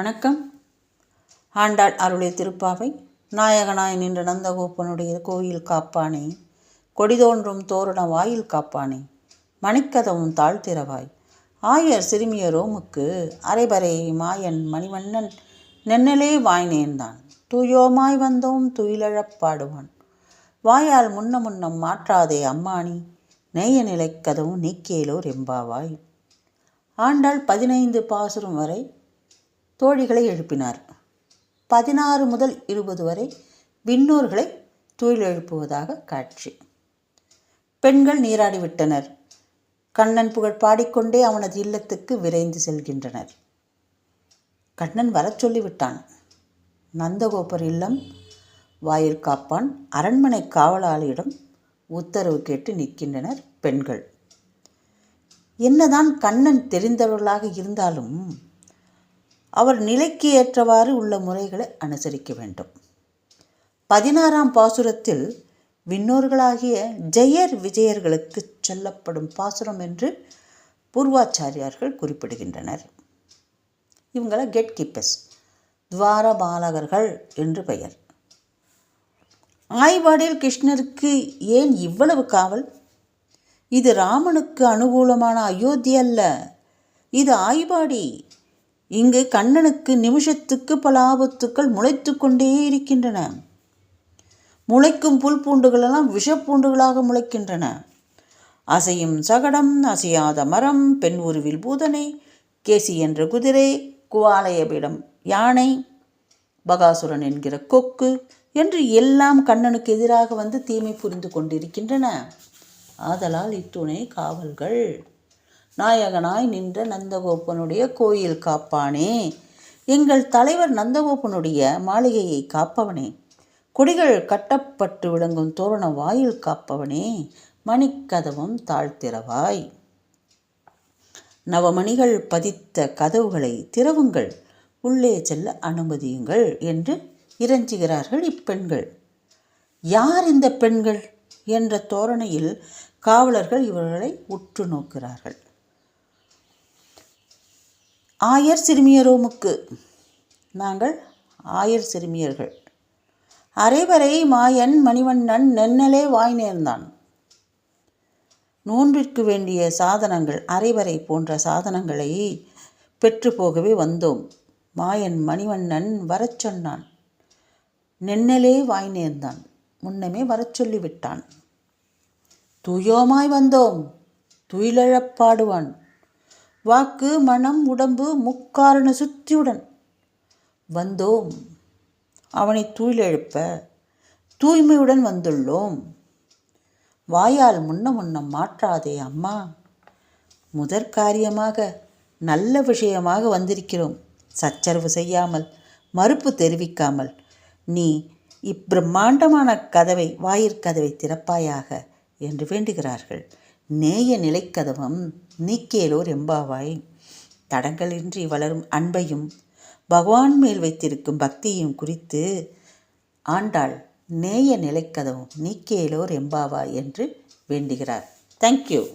வணக்கம். ஆண்டாள் அருளிய திருப்பாவை நாயகனாய் நின்ற நந்தகோப்பனுடைய கோயில் காப்பானே. கொடிதோன்றும் தோரண வாயில் காப்பானே. மணிக்கதவும் தாழ்த்திரவாய் ஆயர் சிறுமிய ரோமுக்கு அரைபரை மாயன் மணிவண்ணன் நென்னலே வாய்னேன்தான் தூயோமாய் வந்தோம் துயிலழப் பாடுவான். வாயால் முன்ன முன்னம் மாற்றாதே அம்மானி நேய நிலைக்கதவும் நீக்கேலோர் எம்பாவாய். ஆண்டாள் பதினைந்து பாசுரம் வரை தோழிகளை எழுப்பினார். பதினாறு முதல் இருபது வரை விண்ணூர்களை துயிலெழுப்புவதாக காட்சி. பெண்கள் நீராடிவிட்டனர் கண்ணன் புகழ் பாடிக்கொண்டே அவனது இல்லத்துக்கு விரைந்து செல்கின்றனர். கண்ணன் வரச் சொல்லிவிட்டான். நந்தகோபர் இல்லம் வாயில் காப்பான் அரண்மனை காவலாளியிடம் உத்தரவு கேட்டு நிற்கின்றனர் பெண்கள். என்னதான் கண்ணன் தெரிந்தவர்களாக இருந்தாலும் அவர் நிலைக்கு ஏற்றவாறு உள்ள முறைகளை அனுசரிக்க வேண்டும். பதினாறாம் பாசுரத்தில் விண்ணோர்களாகிய ஜெயர் விஜயர்களுக்கு சொல்லப்படும் பாசுரம் என்று பூர்வாச்சாரியார்கள் குறிப்பிடுகின்றனர். இவங்கள கெட் கீப்பர்ஸ் துவாரபாலகர்கள் என்று பெயர். ஆய்வாடில் கிருஷ்ணருக்கு ஏன் இவ்வளவு காவல்? இது ராமனுக்கு அனுகூலமான அயோத்தி அல்ல. இது ஆய்வாடி இங்கு கண்ணனுக்கு நிமிஷத்துக்கு பல ஆபத்துக்கள் முளைத்து கொண்டே இருக்கின்றன. முளைக்கும் புல் பூண்டுகளெல்லாம் விஷப்பூண்டுகளாக முளைக்கின்றன. அசையும் சகடம் அசையாத மரம் பெண் உருவில் பூதனை கேசி என்ற குதிரை குவாலயபிடம் யானை பகாசுரன் என்கிற கொக்கு என்று எல்லாம் கண்ணனுக்கு எதிராக வந்து தீமை புரிந்து கொண்டிருக்கின்றன. ஆதலால் இத்துணை காவல்கள். நாயகனாய் நின்ற நந்தகோப்பனுடைய கோயில் காப்பானே. எங்கள் தலைவர் நந்தகோப்பனுடைய மாளிகையை காப்பவனே. கொடிகள் கட்டப்பட்டு விளங்கும் தோரண வாயில் காப்பவனே. மணிக்கதவும் தாழ்த்திரவாய் நவமணிகள் பதித்த கதவுகளை திறவுங்கள். உள்ளே செல்ல அனுமதியுங்கள் என்று இறைஞ்சுகிறார்கள் இப்பெண்கள். யார் இந்த பெண்கள்? என்ற தோரணையில் காவலர்கள் இவர்களை உற்று நோக்கிறார்கள். ஆயர் சிறுமியரோமுக்கு. நாங்கள் ஆயர் சிறுமியர்கள். அரைவரை மாயன் மணிவண்ணன் நென்னலே வாய் நேர்ந்தான். நோன்பிற்கு வேண்டிய சாதனங்கள் அரைவரை போன்ற சாதனங்களை பெற்று போகவே வந்தோம். மாயன் மணிவண்ணன் வரச் சொன்னான். நென்னலே வாய் நேர்ந்தான். முன்னமே வரச் சொல்லிவிட்டான். துயோமாய் வந்தோம். துயிலழப்பாடுவான் வாக்கு மனம் உடம்பு முக்காரண சுத்தியுடன் வந்தோம். அவனை தூயிலெழுப்ப தூய்மையுடன் வந்துள்ளோம். வாயால் முன்ன முன்னம் மாற்றாதே அம்மா. முதற் காரியமாக நல்ல விஷயமாக வந்திருக்கிறோம். சச்சரவு செய்யாமல் மறுப்பு தெரிவிக்காமல். நீ இப்பிரம்மாண்டமான கதவை வாயிற்கதவை திறப்பாயாக என்று வேண்டுகிறார்கள். நேய நிலைக்கதவம் நீக்கேலோர் எம்பாவாய். தடங்களின்றி வளரும் அன்பையும் பகவான் மேல் வைத்திருக்கும் பக்தியும் குறித்து ஆண்டாள் நேய நிலைக்கதவும் நீக்கேலோர் எம்பாவாய் என்று வேண்டுகிறார். தேங்க்யூ